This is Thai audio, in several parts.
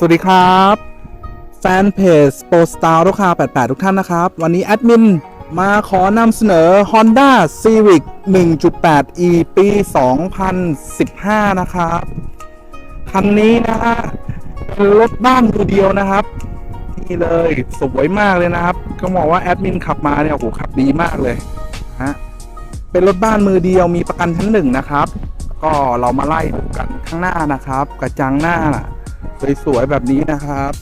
สวัสดีครับ แฟนเพจโปสตาร์ลูกค้า88 ทุกท่านนะครับ วันนี้แอดมินมาขอนำเสนอ Honda Civic 1.8e ปี 2015 นะครับ คันนี้นะฮะเป็นรถบ้านมือเดียวนะครับ นี่เลยสวยมากเลยนะครับ ก็บอกว่าแอดมินขับมาเนี่ยโอ้โหขับดีมากเลยฮะเป็นรถบ้านมือเดียวมีประกันชั้นหนึ่งนะครับ ก็เรามาไล่ดูกันข้างหน้านะครับ กระจังหน้า สวยๆแบบนี้นะครับ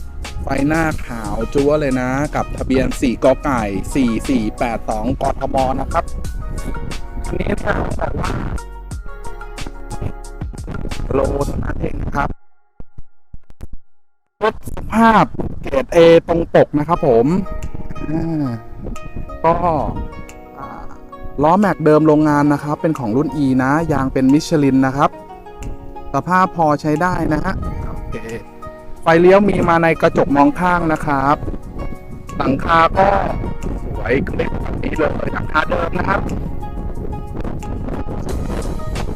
ไฟหน้าขาวจั๊วเลยนะ กับทะเบียน 4กไก่ 4482กทมนะครับอันนี้ถ้าบอกว่าโลเท่านั้นเองครับรถสภาพเกรด A ตรงปกนะครับผมก็ล้อแม็กเดิมโรงงานนะครับ เป็นของรุ่น E นะ ยางเป็นมิชลินนะครับ สภาพพอใช้ได้นะฮะ ไฟเลี้ยวมีมาในกระจกมองข้างนะครับ หลังคาก็สวยคลิปแบบนี้เลยหลังคาเดิมนะครับ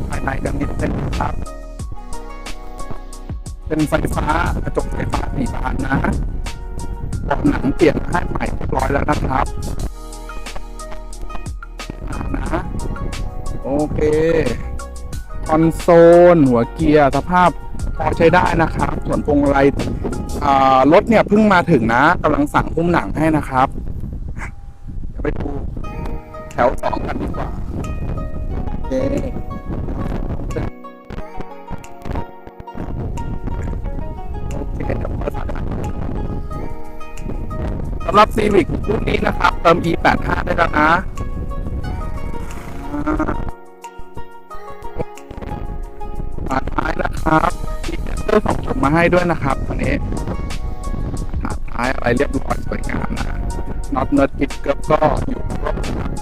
ภายในกันนิดนึงครับ เป็นไฟฟ้ากระจกไฟฟ้าสี่บานนะบาะหนังเปลี่ยนให้ใหม่เรียบร้อยแล้วนะครับนะโอเคคอนโซลหัวเกียร์สภาพ พอใช้ได้นะครับส่วนพวงมาลัยอ่ารถเนี่ยเพิ่งมาถึงนะกำลังสั่งหุ้มหนังให้นะครับเดี๋ยวไปดูแถวสองกันดีกว่าโอเคโอเคเดี๋ยวเปิดฝาถังสำหรับ Civic รุ่นนี้นะครับเติม E85 ได้แล้วนะอ่าท้ายนะครับ อร์สองจุดมาให้ด้วยนะครับตัวนี้ฝาท้ายอะไรเรียบร้อยสวยงามนะน็อตเนิร์ดกิดเกือบก็อยู่ครบนะครับ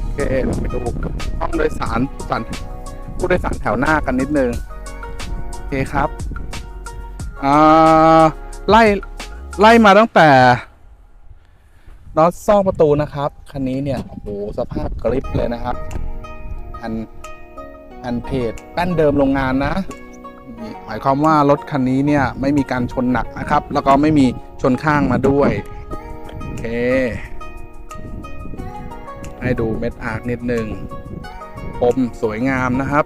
โอเคเราไปดูห้องโดยสารสันผู้โดยสารแถวหน้ากันนิดนึงโอเคครับอ่าไล่ไล่มาตั้งแต่น็อตซอกประตูนะครับ คันนี้เนี่ย โอ้โห สภาพกริบเลยนะครับ อัน อันเพจแป้นเดิมโรงงานนะ หมายความว่ารถคันนี้เนี่ยไม่มีการชนหนักนะครับ แล้วก็ไม่มีชนข้างมาด้วย โอเค ให้ดูเม็ดอาร์นิดนึงคมสวยงามนะครับ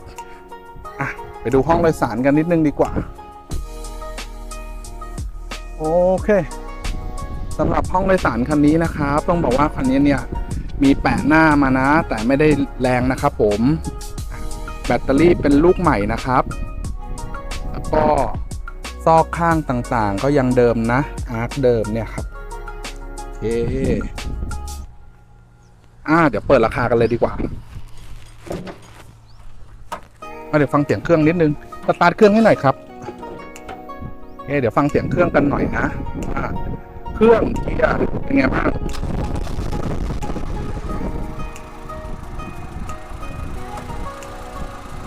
อะ ไปดูห้องโดยสารกันนิดนึงดีกว่า โอเคสำหรับห้องโดยสารคันนี้นะครับ ต้องบอกว่าคันนี้เนี่ยมีแปะหน้ามานะ แต่ไม่ได้แรงนะครับผม แบตเตอรี่เป็นลูกใหม่นะครับ แล้วก็ซอกข้างต่างๆ ก็ยังเดิมนะ อาร์คเดิมเนี่ยครับโอเคอ่า เดี๋ยวเปิดราคากันเลยดีกว่าเดี๋ยวฟังเสียงเครื่องนิดนึง สตาร์ทเครื่องให้หน่อยครับโอเคเดี๋ยวฟังเสียงเครื่องกันหน่อยนะ อ่า เครื่องเกียร์เป็นไงบ้าง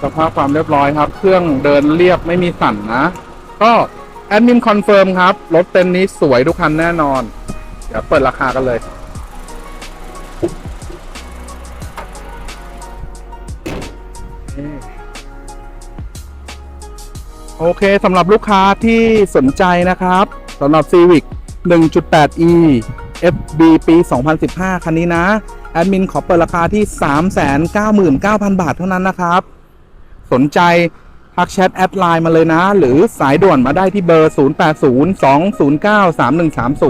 สภาพความเรียบร้อยครับ เครื่องเดินเรียบไม่มีสั่นนะ ก็แอดมินคอนเฟิร์มครับ รถเต็นนี้สวยทุกคันแน่นอน เดี๋ยวเปิดราคากันเลยโอเคสำหรับลูกค้าที่สนใจนะครับสำหรับ Civic 1.8e FB ปี 2015 คันนี้นะ แอดมินขอเปิดราคาที่ 399,000 บาทเท่านั้นนะครับ สนใจทักแชทแอดไลน์มาเลยนะ หรือสายด่วนมาได้ที่เบอร์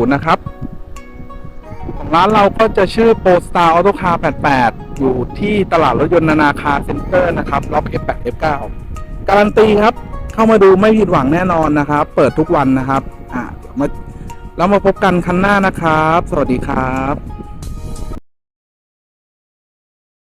0802093130 นะครับ ของร้านเราก็จะชื่อโปสตาร์ออโตคาร์88 อยู่ที่ตลาดรถยนต์นานาคาเซ็นเตอร์นะครับล็อก F8 F9 การันตีครับ เข้ามาดูไม่ผิดหวังแน่นอนนะครับ เปิดทุกวันนะครับ อ่าเดี๋ยวมาแล้วมาพบกันคันหน้านะครับ สวัสดีครับ